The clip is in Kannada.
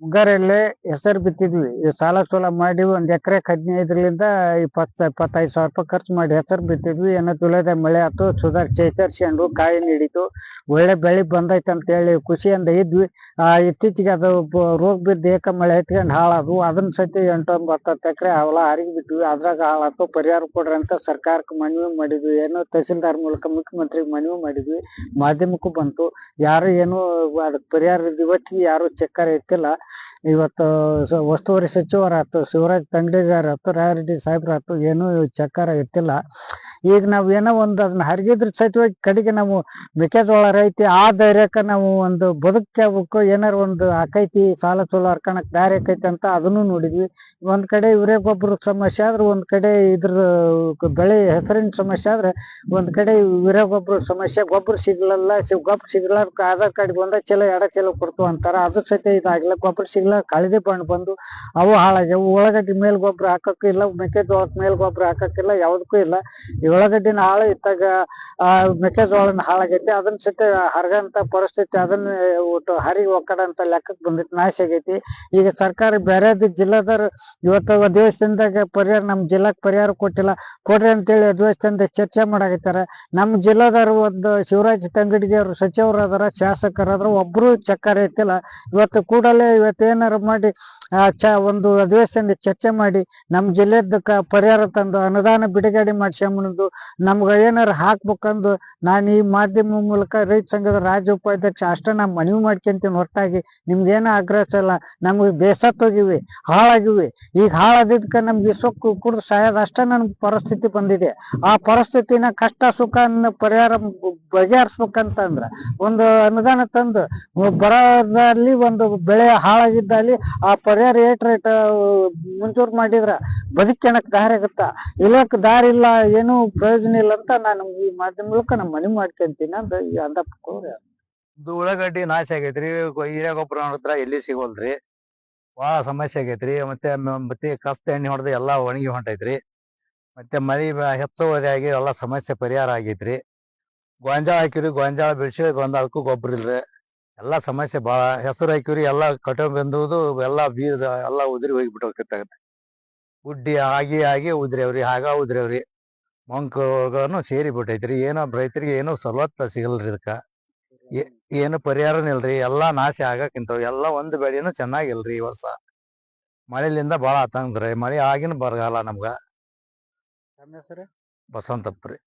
ಮುಂಗಾರಲ್ಲಿ ಹೆಸರು ಬಿತ್ತಿದ್ವಿ. ಸಾಲ ಸೂಲ ಮಾಡಿ ಒಂದ್ ಎಕರೆ ಹದಿನೈದರಿಂದ ಇಪ್ಪತ್ತು, ಇಪ್ಪತ್ತೈದು ಸಾವಿರ ರೂಪಾಯಿ ಖರ್ಚು ಮಾಡಿ ಹೆಸರು ಬಿತ್ತಿದ್ವಿ. ಏನೋ ತುಲದ ಮಳೆ ಆತು, ಸುಧಾರ್ ಚೇತರಿಸ್ಕೊಂಡು ಕಾಯಿ ನೀಡಿತು. ಒಳ್ಳೆ ಬೆಳೆ ಬಂದೈತೆ ಅಂತ ಹೇಳಿ ಖುಷಿಯಿಂದ ಇದ್ವಿ. ಆ, ಇತ್ತೀಚೆಗೆ ಅದು ರೋಗ ಬಿದ್ದು ಏಕ ಮಳೆ ಎತ್ಕೊಂಡು ಹಾಳಾದ್ವು. ಅದನ್ನ ಸತಿ ಎಂಟು ಒಂಬತ್ತು ಎಕರೆ ಹೊಲ ಹರಿಗಿ ಬಿಟ್ವಿ. ಅದ್ರಾಗ ಹಾಳಾತು. ಪರಿಹಾರ ಕೊಡ್ರಿ ಅಂತ ಸರ್ಕಾರಕ್ಕೆ ಮನವಿ ಮಾಡಿದ್ವಿ. ಏನೋ ತಹಸೀಲ್ದಾರ್ ಮೂಲಕ ಮುಖ್ಯಮಂತ್ರಿಗೆ ಮನವಿ ಮಾಡಿದ್ವಿ. ಮಾಧ್ಯಮಕ್ಕೂ ಬಂತು. ಯಾರು ಏನು ಅದಕ್ಕೆ ಪರಿಹಾರ ಇವತ್ತಿಗೆ ಯಾರು ಚಕ್ಕರ್ ಎತ್ತಿಲ್ಲ ಇವತ್ತು ವಸ್ತುವರಿ ಸಚಿವರಾಯ್ತು ಶಿವರಾಜ್ ತಂಗಡಿಗಾರ ಆತು ರಾಯರೆಡ್ಡಿ ಸಾಹೇಬ್ರಾಯ್ತು ಏನೂ ಚಕ್ಕಾರ ಎತ್ತಿಲ್ಲ ಈಗ ನಾವು ಏನೋ ಒಂದು ಅದನ್ನ ಹರಿಗಿದ್ರ ಸತ್ಯವಾಗಿ ಕಡೆಗೆ ನಾವು ಮೆಕ್ಕೆಜೋಳ ರೈತಿ ಆ ಧೈರ್ಯಕ್ಕೆ ನಾವು ಒಂದು ಬದುಕಬೇಕು ಏನಾರ ಒಂದು ಆಕೈತಿ, ಸಾಲ ಸೋಲ ಹರ್ಕಣಕ್ ದಾರಿ ಆಕೈತಿ ಅಂತ ಅದನ್ನು ನೋಡಿದ್ವಿ. ಒಂದ್ ಕಡೆ ಇವರೇ ಗೊಬ್ಬರ ಸಮಸ್ಯೆ ಆದ್ರೆ ಒಂದ್ ಕಡೆ ಇದ್ರ ಬೆಳೆ ಹೆಸರಿನ ಸಮಸ್ಯೆ ಆದ್ರೆ ಒಂದ್ ಕಡೆ ಇವರೇ ಗೊಬ್ಬರ ಸಮಸ್ಯೆ ಗೊಬ್ಬರ ಸಿಗ್ಲಲ್ಲ ಗೊಬ್ಬರ ಸಿಗ್ಲಾರ್ಕ ಆಧಾರ್ ಕಾರ್ಡ್ ಬಂದ ಚಲೋ ಎಡ ಚಲೋ ಕೊಡ್ತು ಅಂತಾರ. ಅದ್ರ ಸಹಿತ ಇದಾಗಿಲ್ಲ ಗೊಬ್ಬರ ಸಿಗ್ಲ, ಕಳದೆ ಬಣ್ಣ ಬಂದು ಅವು ಹಾಳಾಗ್ಯಾವ. ಉಳ್ಳಾಗಡ್ಡಿ ಮೇಲ್ ಗೊಬ್ಬರ ಹಾಕಕ್ಕೂ ಇಲ್ಲ, ಮೆಕ್ಕೆಜೋಳಕ್ ಮೇಲ್ ಗೊಬ್ಬರ ಹಾಕಕ್ಕಿಲ್ಲ ಯಾವ್ದಕ್ಕೂ ಇಲ್ಲ. ಉಳ್ಳಾಗಡ್ಡಿನ ಹಾಳು ಇತ್ತಾಗ, ಆ ಮೆಕ್ಕೆಜೋಳನ ಹಾಳಾಗೈತಿ ಅದನ್ನ ಸಹಿತ ಹರಗಂತ ಪರಿಸ್ಥಿತಿ ಅದನ್ನ ಒಟ್ಟು ಹರಿಗ ಒಕ್ಕಡ ಅಂತ ಲೆಕ್ಕಕ್ಕೆ ಬಂದಿತ್ತು, ನಾಶ ಆಗೈತಿ. ಈಗ ಸರ್ಕಾರ ಬೇರೆ ಜಿಲ್ಲಾದಾರ ಇವತ್ತು ಅಧಿವೇಶನದಾಗ ಪರಿಹಾರ, ನಮ್ ಜಿಲ್ಲಾಕ್ ಪರಿಹಾರ ಕೊಟ್ಟಿಲ್ಲ, ಕೊಡ್ರಿ ಅಂತೇಳಿ ಅಧಿವೇಶನದ ಚರ್ಚೆ ಮಾಡಾಕತ್ತಾರ. ನಮ್ಮ ಜಿಲ್ಲಾದಾರ ಒಂದು ಶಿವರಾಜ್ ತಂಗಡಿಗೆ ಅವರು ಸಚಿವರು ಅದಾರ ಶಾಸಕರಾದ್ರ, ಒಬ್ರು ಚಕ್ಕರ ಐತಿಲ್ಲ ಇವತ್ತು ಕೂಡಲೇ ಇವತ್ತು ಏನಾರ ಮಾಡಿ ಒಂದು ಅಧಿವೇಶನ ಚರ್ಚೆ ಮಾಡಿ ನಮ್ಮ ಜಿಲ್ಲೆದ ಪರಿಹಾರ ತಂದು, ಅನುದಾನ ಬಿಡುಗಡೆ ಮಾಡ್ಸ್ಕೊಂಬಂದು ನಮ್ಗ ಏನಾರ ಹಾಕ್ಬೇಕಂದು ನಾನು ಈ ಮಾಧ್ಯಮ ಮೂಲಕ ರೈತ ಸಂಘದ ರಾಜ್ಯ ಉಪಾಧ್ಯಕ್ಷ ಅಷ್ಟೇ ನಾ ಮನವಿ ಮಾಡ್ಕೊಂತೀನಿ ಹೊರತಾಗಿ. ಏನೋ ಆಗ್ರಹ ಇಲ್ಲ ನಮ್ಗೆ ಬೇಸತ್ತೋಗಿವಿ ಹಾಳಾಗಿವಿ. ಈಗ ಹಾಳಾದಿದ್ಕ ನಮ್ಗೆ ಸೊಕ್ಕು ಕುಡ್ದು ಸಾಯೋದು ಅಷ್ಟ ನನ್ಗೆ ಪರಿಸ್ಥಿತಿ ಬಂದಿದೆ. ಆ ಪರಿಸ್ಥಿತಿನ ಕಷ್ಟ ಸುಖ ಪರಿಹಾರ ಬಗೆಹರಿಸ್ಬೇಕಂತಂದ್ರ ಒಂದು ಅನುದಾನ ತಂದು ಬರೋದಲ್ಲಿ ಒಂದು ಬೆಳೆ ಹಾಳಾಗಿದ್ದಲ್ಲಿ ಆ ಪರಿಹಾರ ಏಟ್ ರೇಟ್ ಮುಂಚೂರು ಮಾಡಿದ್ರ ಬದುಕಣಕ್ ದಾರಿ ಆಗುತ್ತ? ಇಲ್ಲಕ್ ದಾರಿ ಇಲ್ಲ, ಏನು ಪ್ರಯೋಜನ ಇಲ್ಲ ಅಂತ ನಾನು ಈ ಮಾಧ್ಯಮ ಮೂಲಕ ನಮ್ಮ ಮನೆ ಮಾಡ್ಕೊಂತೀನಿ ಅಂತ ಅಂದಪ್ಪ ಉಳ್ಳಾಗಡ್ಡಿ ನಾಶ ಆಗೈತ್ರಿ ಹೀರೆ ಗೊಬ್ಬರ ನೋಡಿದ್ರ ಎಲ್ಲಿ ಸಿಗೋಲ್ರಿ? ಬಹಳ ಸಮಸ್ಯೆ ಆಗೈತ್ರಿ, ಮತ್ತೆ ಮತ್ತೆ ಕಸ್ತ ಎಣ್ಣೆ ಹೊಡೆದ ಎಲ್ಲಾ ಒಣಗಿ ಹೊಂಟೈತ್ರಿ, ಮತ್ತೆ ಮಳಿ ಹೆಚ್ಚು ಹೆಚ್ಚುವರಿಯಾಗಿ ಎಲ್ಲಾ ಸಮಸ್ಯೆ ಪರಿಹಾರ ಆಗೈತ್ರಿ. ಗೋಂಜಾಳ ಹಾಕಿವ್ರಿ ಗೋಂಜಾಳ ಬೆಳ್ಸಿ ಬಂದ ಅದಕ್ಕೂ ಗೊಬ್ಬರ ಇಲ್ರಿ. ಎಲ್ಲಾ ಸಮಸ್ಯೆ ಬಾಳ. ಹೆಸರು ಹಾಕಿವ್ರಿ ಎಲ್ಲಾ ಕಟ ಬಂದುವುದು ಎಲ್ಲಾ ಬೀಜ ಎಲ್ಲಾ ಉದ್ರಿ ಹೋಗಿಬಿಟ್ಟು ಉಡ್ಡಿ ಆಗಿ ಆಗಿ ಉದ್ರೇವ್ರಿ ಆಗ ಉದ್ರೇವ್ರಿ ಮಂಕನು ಸೇರಿ ಬಿಟ್ಟೈತ್ರಿ ಏನೋ ರೈತರಿಗೆ ಏನೋ ಸವಲತ್ತು ಸಿಗಲ್ರಿ ಇದಕ್ಕ. ಏನು ಪರಿಹಾರನೂ ಇಲ್ರಿ. ಎಲ್ಲಾ ನಾಶ ಆಗಕ್ಕಿಂತ ಎಲ್ಲಾ ಒಂದ್ ಬೆಳೆನೂ ಚೆನ್ನಾಗಿಲ್ರಿ ಈ ವರ್ಷ. ಮಳೆಲಿಂದ ಬಾಳ ಆತಂಗ್ರಿ ಮಳೆ ಆಗಿನ ಬರಗಾಲ ನಮ್ಗ. ಬಸವಂತಪ್ಪ ರೀ.